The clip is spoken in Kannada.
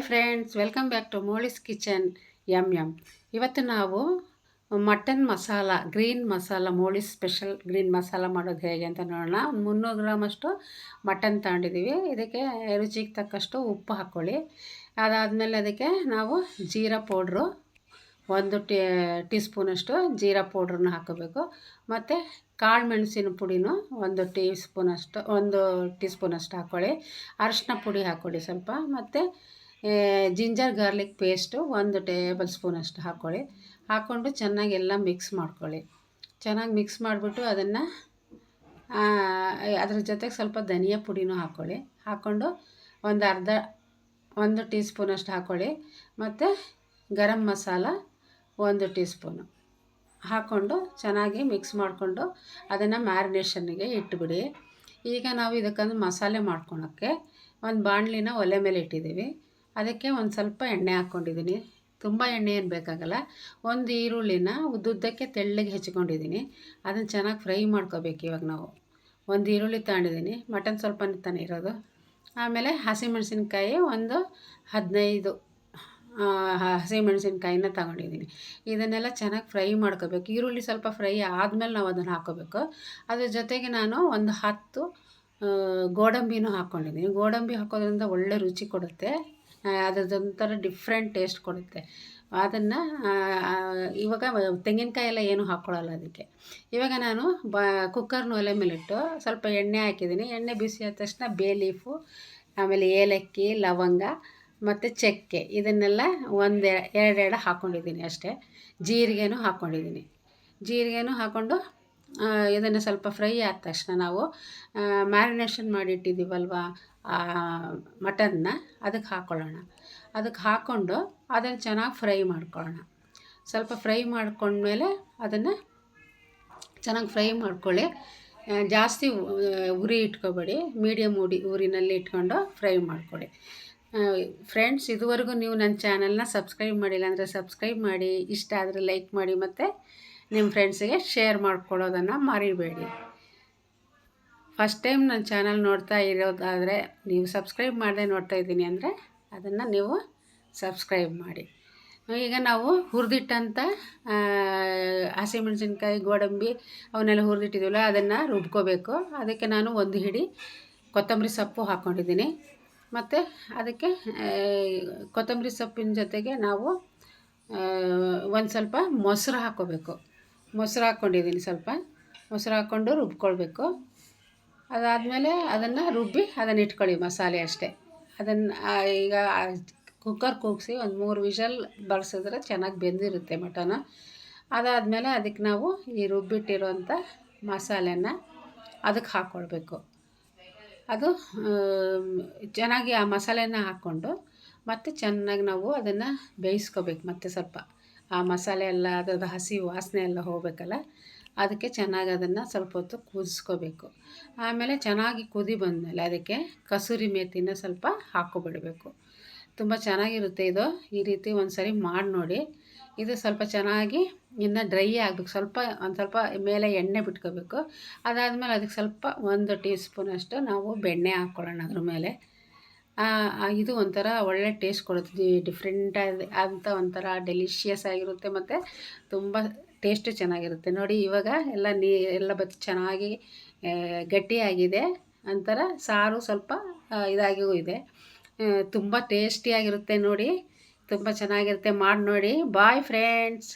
Friends welcome back to Moli's kitchen hmm hmm ಇವತ್ತು ನಾವು mutton masala green masala Moli's special green masala ಮಾಡೋದು ಹೇಗೆ ಅಂತ ನೋಡೋಣ. ಒಂದು ಮುನ್ನೂರು ಗ್ರಾಮಷ್ಟು ಮಟನ್ ತಗೊಂಡಿದ್ದೀವಿ. ಇದಕ್ಕೆ ರುಚಿಗೆ ತಕ್ಕಷ್ಟು ಉಪ್ಪು ಹಾಕ್ಕೊಳ್ಳಿ. ಅದಾದಮೇಲೆ ಅದಕ್ಕೆ ನಾವು ಜೀರಾ ಪೌಡ್ರು, ಒಂದು ಟೀ ಟೀ ಸ್ಪೂನಷ್ಟು ಜೀರಾ ಪೌಡ್ರನ್ನ ಹಾಕೋಬೇಕು ಮತ್ತು ಕಾಳು ಮೆಣಸಿನ ಪುಡಿನೂ ಒಂದು ಟೀ ಸ್ಪೂನಷ್ಟು ಒಂದು ಟೀ ಸ್ಪೂನಷ್ಟು ಹಾಕ್ಕೊಳ್ಳಿ. ಅರಶಿನ ಪುಡಿ ಹಾಕ್ಕೊಳ್ಳಿ ಸ್ವಲ್ಪ. ಮತ್ತು ಜಿಂಜರ್ ಗಾರ್ಲಿಕ್ ಪೇಸ್ಟು ಒಂದು ಟೇಬಲ್ ಸ್ಪೂನ್ ಅಷ್ಟು ಹಾಕ್ಕೊಳ್ಳಿ. ಹಾಕ್ಕೊಂಡು ಚೆನ್ನಾಗಿ ಎಲ್ಲ ಮಿಕ್ಸ್ ಮಾಡ್ಕೊಳ್ಳಿ. ಚೆನ್ನಾಗಿ ಮಿಕ್ಸ್ ಮಾಡಿಬಿಟ್ಟು ಅದನ್ನು ಅದ್ರ ಜೊತೆಗೆ ಸ್ವಲ್ಪ ಧನಿಯಾ ಪುಡಿನೂ ಹಾಕ್ಕೊಳ್ಳಿ. ಹಾಕ್ಕೊಂಡು ಒಂದು ಅರ್ಧ, ಒಂದು ಟೀ ಸ್ಪೂನಷ್ಟು ಹಾಕ್ಕೊಳ್ಳಿ. ಮತ್ತು ಗರಂ ಮಸಾಲ ಒಂದು ಟೀ ಸ್ಪೂನು. ಹಾಕ್ಕೊಂಡು ಚೆನ್ನಾಗಿ ಮಿಕ್ಸ್ ಮಾಡಿಕೊಂಡು ಅದನ್ನು ಮ್ಯಾರಿನೇಷನ್ಗೆ ಇಟ್ಬಿಡಿ. ಈಗ ನಾವು ಇದಕ್ಕೊಂದು ಮಸಾಲೆ ಮಾಡ್ಕೊಳಕ್ಕೆ ಒಂದು ಬಾಣಲಿನ ಒಲೆ ಮೇಲೆ ಇಟ್ಟಿದ್ದೀವಿ. ಅದಕ್ಕೆ ಒಂದು ಸ್ವಲ್ಪ ಎಣ್ಣೆ ಹಾಕ್ಕೊಂಡಿದ್ದೀನಿ. ತುಂಬ ಎಣ್ಣೆ ಏನು ಬೇಕಾಗಲ್ಲ. ಒಂದು ಈರುಳ್ಳಿನ ಉದ್ದುದ್ದಕ್ಕೆ ತೆಳ್ಳಗೆ ಹೆಚ್ಕೊಂಡಿದ್ದೀನಿ. ಅದನ್ನು ಚೆನ್ನಾಗಿ ಫ್ರೈ ಮಾಡ್ಕೋಬೇಕು ಇವಾಗ ನಾವು. ಒಂದು ಈರುಳ್ಳಿ ತಗೊಂಡಿದ್ದೀನಿ. ಮಟನ್ ಸ್ವಲ್ಪ ತಾನೇ ಇರೋದು. ಆಮೇಲೆ ಹಸಿಮೆಣಸಿನ್ಕಾಯಿ ಒಂದು ಹದಿನೈದು ಹಸಿಮೆಣಸಿನ್ಕಾಯಿನ ತಗೊಂಡಿದ್ದೀನಿ. ಇದನ್ನೆಲ್ಲ ಚೆನ್ನಾಗಿ ಫ್ರೈ ಮಾಡ್ಕೋಬೇಕು. ಈರುಳ್ಳಿ ಸ್ವಲ್ಪ ಫ್ರೈ ಆದಮೇಲೆ ನಾವು ಅದನ್ನು ಹಾಕೋಬೇಕು. ಅದ್ರ ಜೊತೆಗೆ ನಾನು ಒಂದು ಹತ್ತು ಗೋಡಂಬಿನೂ ಹಾಕ್ಕೊಂಡಿದ್ದೀನಿ. ಗೋಡಂಬಿ ಹಾಕೋದ್ರಿಂದ ಒಳ್ಳೆ ರುಚಿ ಕೊಡುತ್ತೆ. ಅದರದೊಂಥರ ಡಿಫ್ರೆಂಟ್ ಟೇಸ್ಟ್ ಕೊಡುತ್ತೆ. ಅದನ್ನು ಇವಾಗ ತೆಂಗಿನಕಾಯಿ ಎಲ್ಲ ಏನೂ ಹಾಕ್ಕೊಳ್ಳಲ್ಲ ಅದಕ್ಕೆ. ಇವಾಗ ನಾನು ಬ ಕುಕ್ಕರ್ನ ಒಲೆ ಮೇಲಿಟ್ಟು ಸ್ವಲ್ಪ ಎಣ್ಣೆ ಹಾಕಿದ್ದೀನಿ. ಎಣ್ಣೆ ಬಿಸಿ ಆದ ತಕ್ಷಣ ಬೇ ಲೀಫು ಆಮೇಲೆ ಏಲಕ್ಕಿ, ಲವಂಗ, ಮತ್ತು ಚಕ್ಕೆ ಇದನ್ನೆಲ್ಲ ಒಂದು ಎರಡೆರಡು ಹಾಕ್ಕೊಂಡಿದ್ದೀನಿ ಅಷ್ಟೇ. ಜೀರಿಗೆನೂ ಹಾಕ್ಕೊಂಡಿದ್ದೀನಿ ಜೀರಿಗೆನೂ ಹಾಕ್ಕೊಂಡು ಇದನ್ನು ಸ್ವಲ್ಪ ಫ್ರೈ ಆದ ತಕ್ಷಣ ನಾವು ಮ್ಯಾರಿನೇಷನ್ ಮಾಡಿಟ್ಟಿದ್ದೀವಲ್ವ ಮಟನ್ನ ಅದಕ್ಕೆ ಹಾಕ್ಕೊಳ್ಳೋಣ ಅದಕ್ಕೆ ಹಾಕ್ಕೊಂಡು ಅದನ್ನು ಚೆನ್ನಾಗಿ ಫ್ರೈ ಮಾಡ್ಕೊಳ್ಳೋಣ. ಸ್ವಲ್ಪ ಫ್ರೈ ಮಾಡ್ಕೊಂಡ್ಮೇಲೆ ಅದನ್ನು ಚೆನ್ನಾಗಿ ಫ್ರೈ ಮಾಡ್ಕೊಳ್ಳಿ. ಜಾಸ್ತಿ ಉರಿ ಇಟ್ಕೊಬೇಡಿ ಮೀಡಿಯಮ್ ಉಡಿ, ಉರಿನಲ್ಲಿ ಇಟ್ಕೊಂಡು ಫ್ರೈ ಮಾಡ್ಕೊಳ್ಳಿ. ಫ್ರೆಂಡ್ಸ್, ಇದುವರೆಗೂ ನೀವು ನನ್ನ ಚಾನಲ್ನ ಸಬ್ಸ್ಕ್ರೈಬ್ ಮಾಡಿಲ್ಲ ಅಂದರೆ ಸಬ್ಸ್ಕ್ರೈಬ್ ಮಾಡಿ, ಇಷ್ಟ ಆದರೆ ಲೈಕ್ ಮಾಡಿ ಮತ್ತು ನಿಮ್ಮ ಫ್ರೆಂಡ್ಸಿಗೆ ಶೇರ್ ಮಾಡ್ಕೊಳ್ಳೋದನ್ನು ಮರಿಬೇಡಿ. ಫಸ್ಟ್ ಟೈಮ್ ನನ್ನ ಚಾನಲ್ ನೋಡ್ತಾ ಇರೋದಾದರೆ ನೀವು ಸಬ್ಸ್ಕ್ರೈಬ್ ಮಾಡದೆ ನೋಡ್ತಾ ಇದ್ದೀನಿ ಅಂದರೆ ಅದನ್ನು ನೀವು ಸಬ್ಸ್ಕ್ರೈಬ್ ಮಾಡಿ. ಈಗ ನಾವು ಹುರಿದಿಟ್ಟಂಥ ಹಸಿಮೆಣಸಿನ್ಕಾಯಿ ಗೋಡಂಬಿ ಅವನ್ನೆಲ್ಲ ಹುರಿದಿಟ್ಟಿದ್ದೀವಲ್ಲ ಅದನ್ನು ರುಬ್ಕೋಬೇಕು. ಅದಕ್ಕೆ ನಾನು ಒಂದು ಹಿಡಿ ಕೊತ್ತಂಬರಿ ಸೊಪ್ಪು ಹಾಕ್ಕೊಂಡಿದ್ದೀನಿ ಮತ್ತು ಅದಕ್ಕೆ ಕೊತ್ತಂಬರಿ ಸೊಪ್ಪಿನ ಜೊತೆಗೆ ನಾವು ಒಂದು ಸ್ವಲ್ಪ ಮೊಸರು ಹಾಕ್ಕೋಬೇಕು ಮೊಸರು ಹಾಕ್ಕೊಂಡಿದ್ದೀನಿ ಸ್ವಲ್ಪ. ಮೊಸರು ಹಾಕ್ಕೊಂಡು ರುಬ್ಕೊಳ್ಬೇಕು. ಅದಾದಮೇಲೆ ಅದನ್ನು ರುಬ್ಬಿ ಅದನ್ನು ಇಟ್ಕೊಳ್ಳಿ ಮಸಾಲೆ ಅಷ್ಟೇ. ಅದನ್ನು ಈಗ ಕುಕ್ಕರ್ ಕೂಗಿಸಿ ಒಂದು ಮೂರು ವಿಷಲ್ ಬಳಸಿದ್ರೆ ಚೆನ್ನಾಗಿ ಬೆಂದಿರುತ್ತೆ ಮಟನು. ಅದಾದಮೇಲೆ ಅದಕ್ಕೆ ನಾವು ಈ ರುಬ್ಬಿಟ್ಟಿರೋಂಥ ಮಸಾಲೆನ ಅದಕ್ಕೆ ಹಾಕ್ಕೊಳ್ಬೇಕು ಅದು ಚೆನ್ನಾಗಿ ಆ ಮಸಾಲೆನ ಹಾಕ್ಕೊಂಡು ಮತ್ತು ಚೆನ್ನಾಗಿ ನಾವು ಅದನ್ನು ಬೇಯಿಸ್ಕೋಬೇಕು ಮತ್ತು ಸ್ವಲ್ಪ. ಆ ಮಸಾಲೆ ಎಲ್ಲ, ಅದರದ್ದು ಹಸಿ ವಾಸನೆ ಎಲ್ಲ ಹೋಗಬೇಕಲ್ಲ, ಅದಕ್ಕೆ ಚೆನ್ನಾಗಿ ಅದನ್ನು ಸ್ವಲ್ಪ ಹೊತ್ತು ಕುದಿಸ್ಕೋಬೇಕು. ಆಮೇಲೆ ಚೆನ್ನಾಗಿ ಕುದಿ ಬಂದಮೇಲೆ ಅದಕ್ಕೆ ಕಸೂರಿ ಮೇಥಿನ ಸ್ವಲ್ಪ ಹಾಕ್ಕೊಬಿಡಬೇಕು. ತುಂಬ ಚೆನ್ನಾಗಿರುತ್ತೆ ಇದು. ಈ ರೀತಿ ಒಂದು ಸರಿ ಮಾಡಿ ನೋಡಿ. ಇದು ಸ್ವಲ್ಪ ಚೆನ್ನಾಗಿ ಇನ್ನು ಡ್ರೈ ಆಗಬೇಕು. ಸ್ವಲ್ಪ, ಒಂದು ಸ್ವಲ್ಪ ಮೇಲೆ ಎಣ್ಣೆ ಬಿಟ್ಕೋಬೇಕು. ಅದಾದಮೇಲೆ ಅದಕ್ಕೆ ಸ್ವಲ್ಪ ಒಂದು ಟೀ ಸ್ಪೂನಷ್ಟು ನಾವು ಬೆಣ್ಣೆ ಹಾಕ್ಕೊಳ್ಳೋಣ ಅದ್ರ ಮೇಲೆ. ಇದು ಒಂಥರ ಒಳ್ಳೆ ಟೇಸ್ಟ್ ಕೊಡುತ್ತೆ. ಡಿಫ್ರೆಂಟ್ ಅಂತ ಒಂಥರ ಡೆಲಿಷಿಯಸ್ ಆಗಿರುತ್ತೆ ಮತ್ತು ತುಂಬ ಟೇಸ್ಟು ಚೆನ್ನಾಗಿರುತ್ತೆ. ನೋಡಿ ಇವಾಗ ಎಲ್ಲ ನೀ, ಎಲ್ಲ ಬತ್, ಚೆನ್ನಾಗಿ ಗಟ್ಟಿಯಾಗಿದೆ ಒಂಥರ ಸಾರು ಸ್ವಲ್ಪ ಇದಾಗಿಯೂ ಇದೆ. ತುಂಬ ಟೇಸ್ಟಿಯಾಗಿರುತ್ತೆ ನೋಡಿ. ತುಂಬ ಚೆನ್ನಾಗಿರುತ್ತೆ. ಮಾಡಿ ನೋಡಿ ಬಾಯ್ ಫ್ರೆಂಡ್ಸ್